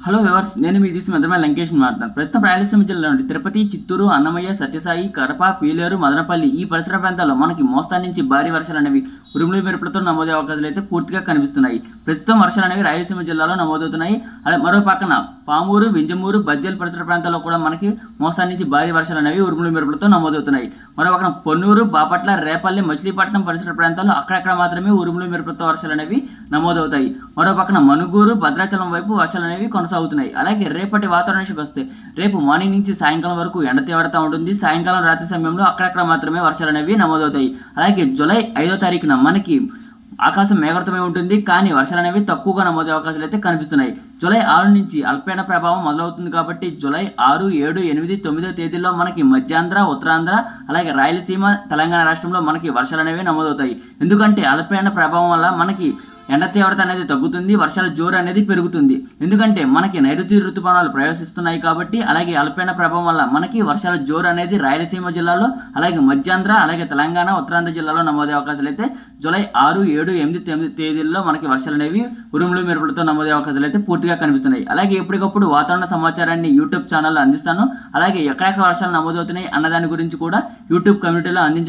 Hello viewers నేను మీ తీసి మధ్యమే లంకేష్ మాట్లాడుతాను ప్రస్తుతం రాయలసీమ జిల్లాలోని తిరుపతి చిత్తూరు అన్నమయ్య సత్యసాయి కడప పీలేరు మదనపల్లి ఈ పరిసర ప్రాంతాల్లో మనకి మోస్తా నుంచి భారీ వర్షాలు అనేవి ఉరుములు మెరుపులతో నమోదే అవకాశాలు అయితే పూర్తిగా కనిపిస్తున్నాయి. ప్రస్తుతం వర్షాలు అనేవి రాయలసీమ జిల్లాలో నమోదవుతున్నాయి. అలా మరో పక్కన పామూరు వింజమూరు బద్దేలు పరిసర ప్రాంతాల్లో కూడా మనకి మోసాన్ని నుంచి భారీ వర్షాలు అనేవి ఉరుములు మెరుపులతో నమోదవుతున్నాయి. మరో పక్కన పొన్నూరు బాపట్ల రేపల్లి మచిలీపట్నం పరిసర ప్రాంతాల్లో అక్కడక్కడ మాత్రమే ఉరుములు మెరుపులతో వర్షాలు అనేవి నమోదవుతాయి. మరో పక్కన మనుగూరు భద్రాచలం వైపు వర్షాలు అనేవి కొనసాగుతున్నాయి. అలాగే రేపటి వాతావరణానికి వస్తే రేపు మార్నింగ్ నుంచి సాయంకాలం వరకు ఎండ తీవ్రత ఉంటుంది. సాయంకాలం రాత్రి సమయంలో అక్కడక్కడ మాత్రమే వర్షాలు అనేవి నమోదవుతాయి. అలాగే జూలై ఐదో తారీఖున మనకి ఆకాశం మేఘావృతమై ఉంటుంది కానీ వర్షాలు అనేవి తక్కువగా నమోదే అవకాశాలు అయితే కనిపిస్తున్నాయి. జూలై ఆరు నుంచి అల్పీడన ప్రభావం మొదలవుతుంది కాబట్టి జూలై ఆరు ఏడు ఎనిమిది తొమ్మిదో తేదీల్లో మనకి మధ్యాంధ్ర ఉత్తరాంధ్ర అలాగే రాయలసీమ తెలంగాణ రాష్ట్రంలో మనకి వర్షాలు అనేవి నమోదవుతాయి. ఎందుకంటే అల్పీడన ప్రభావం వల్ల మనకి ఎండ తీవ్రత అనేది తగ్గుతుంది వర్షాల జోరు అనేది పెరుగుతుంది. ఎందుకంటే మనకి నైరుతి ఋతుపవనాలు ప్రవేశిస్తున్నాయి కాబట్టి అలాగే అల్పపీడన ప్రభావం వల్ల మనకి వర్షాల జోరు అనేది రాయలసీమ జిల్లాలో అలాగే మధ్యాంధ్ర అలాగే తెలంగాణ ఉత్తరాంధ్ర జిల్లాలో నమోదే అవకాశాలు అయితే జూలై ఆరు ఏడు ఎనిమిది తొమ్మిది తేదీల్లో మనకి వర్షాలు అనేవి ఉరుములు మెరుపులతో నమోదే అవకాశాలు అయితే పూర్తిగా కనిపిస్తున్నాయి. అలాగే ఎప్పటికప్పుడు వాతావరణ సమాచారాన్ని యూట్యూబ్ ఛానల్లో అందిస్తాను. అలాగే ఎక్కడెక్కడ వర్షాలు నమోదవుతున్నాయి అన్నదాని గురించి కూడా యూట్యూబ్ కమ్యూనిటీలో అందించడం